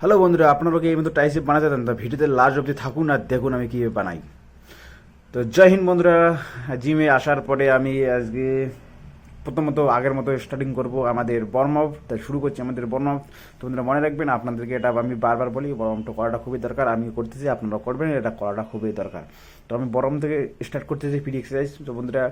Hello বন্ধুরা, আপনারা কি এই মতো টাইসিপ বানাতে দেন তা ভিডিওতে লাস্ট অবধি থাকুন আর দেখুন আমি কীভাবে বানাই। তো জয় হিন্দ বন্ধুরা, জিমে আসার পরে আমি আজকে প্রথমত আগের মতো স্টার্টিং করব আমাদের বর্ম আপ তাই শুরু করছি আমাদের বর্ম আপ তো বন্ধুরা, মনে রাখবেন আপনাদেরকে এটা আমি বারবার বলি বরম তো করাটা খুবই দরকার। আমি করতেছি আপনারা করবেন, এটা করাটা খুবই দরকার। তো আমি বরম থেকে স্টার্ট করতেছি ফ্রি এক্সারসাইজ তো বন্ধুরা,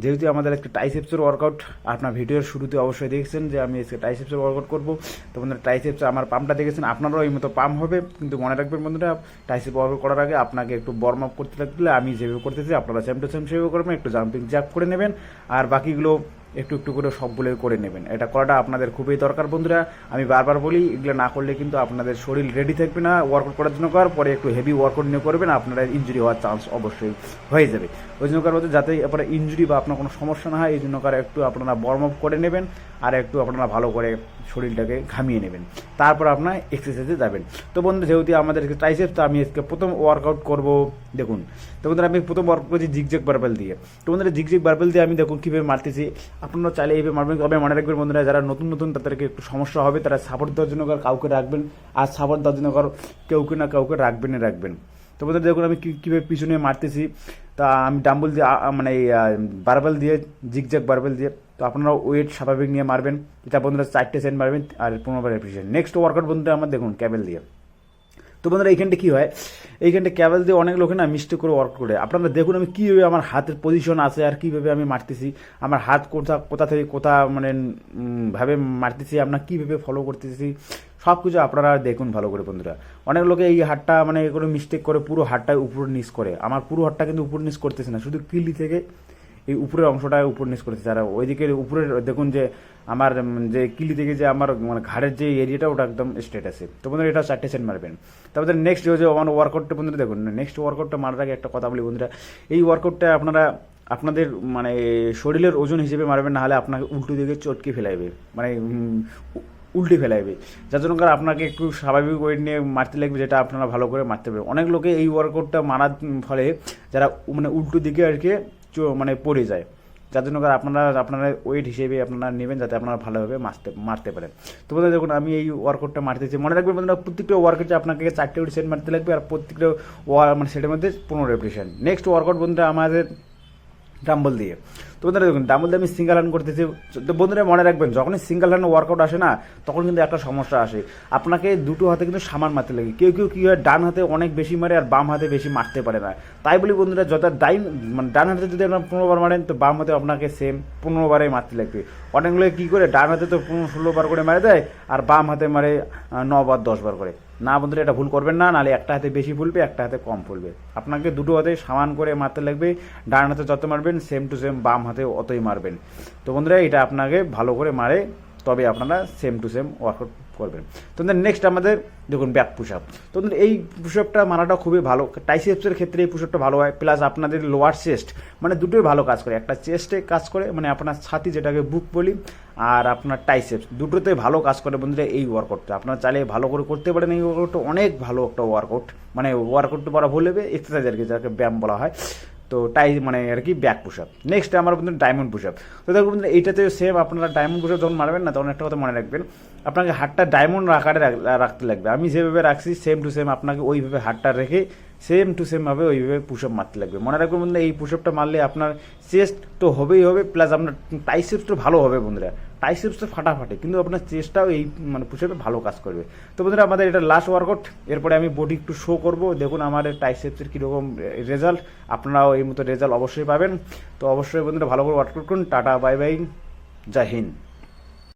যেহেতু আমাদের একটা টাইসেপসের ওয়ার্কআউট আপনার ভিডিওর শুরুতে অবশ্যই দেখেছেন যে আমি আজকে টাইসেপসের ওয়ার্কআউট করব। তো বন্ধুরা টাইসেপস আমার পাম্পটা দেখেছেন, আপনারাও এই মতো পাম্প হবে। কিন্তু মনে রাখবেন বন্ধুরা টাইসেপ ওয়ার্কআউট করার আগে আপনাকে একটু বর্ম আপ করতে থাকলে আমি যেভাবে করতেছি, আপনারা সেম টু সেম সেভাবে করবেন, একটু জাম্পিং জ্যাপ করে নেবেন। আর বাকিগুলো একটু একটু করে সবগুলো করে নেবেন। এটা করাটা আপনাদের খুবই দরকার বন্ধুরা। আমি বারবার বলি, এগুলো না করলে কিন্তু আপনাদের শরীর রেডি থাকবে না। ওয়ার্কআউট করার জন্য করার পরে একটু হেভি ওয়ার্কআউট নিয়ে করবেন, আপনারা ইঞ্জুরি হওয়ার চান্স অবশ্যই হয়ে যাবে। ওই জন্য কার যাতে আপনার ইঞ্জুরি বা আপনার কোনো সমস্যা না হয়, এই জন্য কার একটু আপনারা বর্ম আপ করে নেবেন। আর একটু আপনারা ভালো করে শরীরটাকে ঘামিয়ে নেবেন। তারপর আপনার এক্সারসাইজে যাবেন। তো বন্ধু, যেহেতু আমাদের ট্রাইসেপ তো আমি আজকে প্রথম ওয়ার্কআউট করব। দেখুন, তো বন্ধুরা, আমি প্রথম ওয়ার্ক করছি জিগজেক বারবেল দিয়ে। তো বন্ধুরা জিগজেক বারবেল দিয়ে আমি দেখুন কীভাবে মারতেছি। আপনারা চাইলে এইভাবে মারবেন তবে মনে রাখবেন বন্ধুরা, যারা নতুন নতুন, তাদেরকে একটু সমস্যা হবে, তারা সাপোর্ট দেওয়ার জন্য কাউকে রাখবেন, আর সাপোর্ট দেওয়ার জন্য কেউকে না কাউকে রাখবেনই রাখবেন। তো বন্ধুরা, দেখুন আমি কী- কীভাবে পিছনে মারতেছি। তা আমি ডাম্বল দিয়ে মানে বারবেল দিয়ে জিগজ্যাগ বারবেল দিয়ে তো আপনারা ওয়েট স্বাভাবিক নিয়ে মারবেন। এটা বন্ধুরা চারটে সেন্ট মারবেন আর পনেরো বার এপ্রিসিয়েট নেক্সট ওয়ার্কআউট বন্ধুরা, আমার দেখুন ক্যাবেল দিয়ে। তো বন্ধুরা, এইখানটা কী হয়? এইখানটা ক্যাবেল দিয়ে অনেক লোকে না মিস্টেক করে ওয়ার্ক করে। আপনারা দেখুন আমি কীভাবে আমার হাতের পজিশন আছে আর কীভাবে আমি মারতেছি। আমার হাত কোথা কোথা থেকে কোথা মানে ভাবে মারতেছি আপনার কীভাবে ফলো করতেছি। সব কিছু আপনারা দেখুন ভালো করে বন্ধুরা। অনেক লোকে এই হাতটা মানে কোনো মিস্টেক করে, পুরো হাতটা উপর নিচ করে। আমার পুরো হাতটা কিন্তু উপর নিচ করতেছে না। শুধু কিলি থেকে এই উপরের অংশটা উপর নিচ করতেছে আর ওইদিকে উপরের, দেখুন যে আমার, যে কিলি থেকে যে আমার মানে ঘাড়ের যে এরিয়াটা, ওটা একদম স্ট্রেট আছে। তো বন্ধুরা, এটা চারটে সেট মারবেন। তারপরে নেক্সট যে আমার ওয়ার্কআউটটা বন্ধুরা দেখুন নেক্সট ওয়ার্কআউটটা মারার আগে একটা কথা বলি বন্ধুরা। এই ওয়ার্কআউটটা আপনারা, আপনাদের মানে শরীরের ওজন হিসেবে মারবেন না হলে আপনাকে উল্টো দিকে চটকে ফেলাইবে। মানে উল্টে ফেলাইবে। যার জন্য আপনাকে একটু স্বাভাবিক ওয়েট নিয়ে মারতে লাগবে, যেটা আপনারা ভালো করে মারতে পারবেন। অনেক লোকে এই ওয়ার্কআউটটা মারার ফলে, যারা মানে উল্টো দিকে আর কি মানে পড়ে যায়। যার জন্য আপনারা আপনারা ওয়েট হিসেবে আপনারা নেবেন যাতে আপনারা ভালোভাবে মারতে মারতে পারেন। তো বন্ধুরা, দেখুন, আমি এই ওয়ার্কআউটটা মারতেছি। মনে রাখবেন বন্ধুরা, প্রত্যেকটা ওয়ার্কআউটে আপনাকে চারটে সেট মারতে লাগবে আর প্রত্যেকটা ওয়ার মানে সেটের মধ্যে পনেরো রেপ্রেশন নেক্সট ওয়ার্কআউট বন্ধুরা, আমাদের ডাম্বল দিয়ে। তো বন্ধুরা দেখুন ডাম্বল দিয়ে আমি সিঙ্গেল রান করতেছি। তো বন্ধুরা মনে রাখবেন যখনই সিঙ্গেল রান ওয়ার্কআউট আসে না তখন কিন্তু একটা সমস্যা আসে। আপনাকে দুটো হাতে কিন্তু সামান মারতে লাগে। কেউ কেউ কী হয় ডান হাতে অনেক বেশি মারে আর বাম হাতে বেশি মারতে পারে না। তাই বলি বন্ধুরা যত ডাইন মানে ডান হাতে যদি আপনার পনেরো বার মারেন তো বাম হাতে আপনাকে সেম পনেরো বারে মারতে লাগবে। অনেকগুলো কী করে ডান হাতে তো পনেরো ষোলো বার করে মারে দেয় আর বাম হাতে মারে আহ, ন বার দশ বার করে। না বন্ধুরা, এটা ভুল করবেন না, নাহলে একটা হাতে বেশি ফুলবে, একটা হাতে কম ফুলবে। আপনাকে দুটো হাতে সামান করে মারতে লাগবে, ডান হাতে যত মারবেন সেম টু সেম বাম হাতে অতই মারবেন। তো বন্ধুরা, এটা আপনাকে ভালো করে মারে তবে আপনারা সেম টু সেম ওয়ার্কআউট করবেন। তো নেক্সট আমাদের দেখুন ব্যাক পুশ আপ তো এই পুশ আপটা মারাটা খুবই ভালো। টাইসেপসের ক্ষেত্রে এই পুশ আপটা ভালো হয়। প্লাস আপনাদের লোয়ার চেস্ট মানে দুটোই ভালো কাজ করে। একটা চেস্টে কাজ করে মানে আপনার ছাতি যেটাকে বুক বলি, আর আপনার টাইসেপস দুটোতে ভালো কাজ করে বন্ধুরা এই ওয়ার্কআউটটা আপনারা চাইলে ভালো করে করতে পারেন এই ওয়ার্কআউটটা অনেক ভালো একটা ওয়ার্কআউট মানে ওয়ার্কআউট বলা ভুল হবে এক্সারসাইজ আর কি যাকে ব্যায়াম বলা হয়। তো টাই মানে আর কি ব্যাক পুশ আপ নেক্সট আমার বন্ধু ডায়মন্ড পুশ আপ তো দেখো বন্ধু এইটাতে সেম আপনারা ডায়মন্ড পুশ আপ যখন মারবেন না, তখন একটা কথা মনে রাখবেন, আপনাকে হাতটা ডায়মন্ড আকারে রাখ- রাখতে লাগবে। আমি যেভাবে রাখছি সেম টু সেম আপনাকে ওইভাবে হাতটা রেখে সেম টু সেম ভাবে ওইভাবে পুশ আপ মারতে লাগবে। মনে রাখবেন বন্ধুরা, এই পুশ আপটা মারলে আপনার চেস্ট তো হবেই হবে প্লাস আপনার টাইসেপসটা ভালো হবে বন্ধুরা। টাইসেপস তো ফাটাফাটি, কিন্তু আপনার চেস্টটাও এই মানে পুষে ভালো কাজ করবে। তো বন্ধুরা, আমাদের এটা লাস্ট ওয়ার্কআউট এরপরে আমি বডি একটু শো করব। দেখুন আমার টাইসেপসের কীরকম রেজাল্ট আপনারাও এই মতো রেজাল্ট অবশ্যই পাবেন। তো অবশ্যই বন্ধুরা, ভালো করে ওয়ার্কআউট করুন। টাটা বাই বাই জয় হিন্দ।